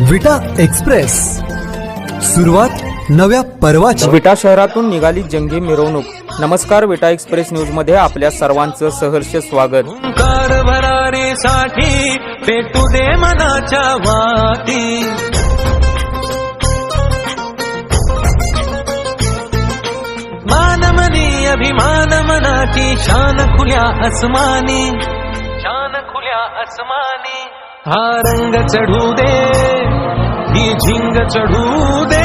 विटा एक्सप्रेस. सुरुवात नव्या पर्वाची विटा शहरातून निघाली जंगी मिरवणूक. नमस्कार विटा एक्सप्रेस न्यूजमध्ये आपल्या सर्वांचं सहर्ष स्वागत. भरारीसाठी पेटू दे मनाच्या वाती. मानमनी अभिमान मनाची शान खुल्या अस्मानी शान खुल्या अस्मानी हा रंग चढू दे. ही झिंग चढू दे.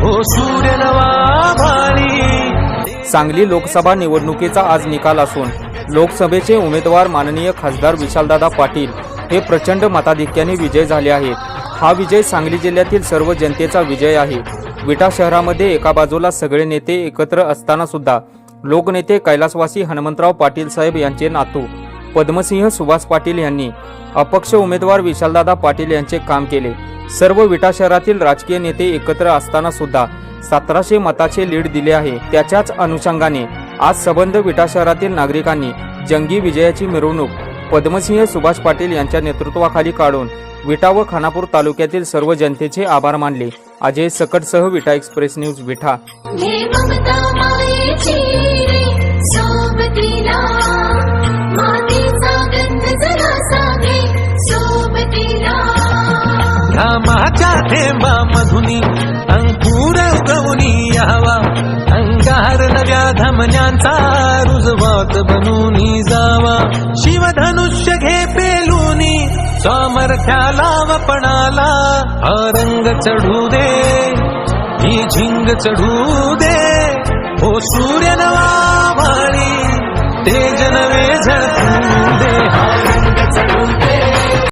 हो सूर्य नवा भारी सांगली लोकसभा निवडणुकीचा आज निकाल असून लोकसभेचे उमेदवार माननीय खासदार विशालदादा पाटील हे प्रचंड मताधिक्याने विजय झाले आहेत. हा विजय सांगली जिल्ह्यातील सर्व जनतेचा विजय आहे. विटा शहरामध्ये एका बाजूला सगळे नेते एकत्र असताना सुद्धा लोकनेते कैलासवासी हनुमंतराव पाटील साहेब यांचे नातू पद्मसिंह सुभाष पाटील यांनी अपक्ष उमेदवार विशालदादा पाटील यांचे काम केले. सर्व विटा शहरातील राजकीय नेते एकत्र असताना सुद्धा सतराशे मताचे लीड दिले आहे. त्याच्याच अनुषंगाने आज सबंध विटा शहरातील नागरिकांनी जंगी विजयाची मिरवणूक पद्मसिंह सुभाष पाटील यांच्या नेतृत्वाखाली काढून विटा व खानापूर तालुक्यातील सर्व जनतेचे आभार मानले. अजय सकटसह विटा एक्सप्रेस न्यूज विठा थेंबा मधुनी अंकुर उगवणी यावा. अंगार नव्या धमन्यांचा रुजवात बनून जावा. शिवधनुष्य घे पेलूनी सामर्थ्याला वपणाला अरंग चढू दे ही झिंग चढू दे. हो सूर्य नवा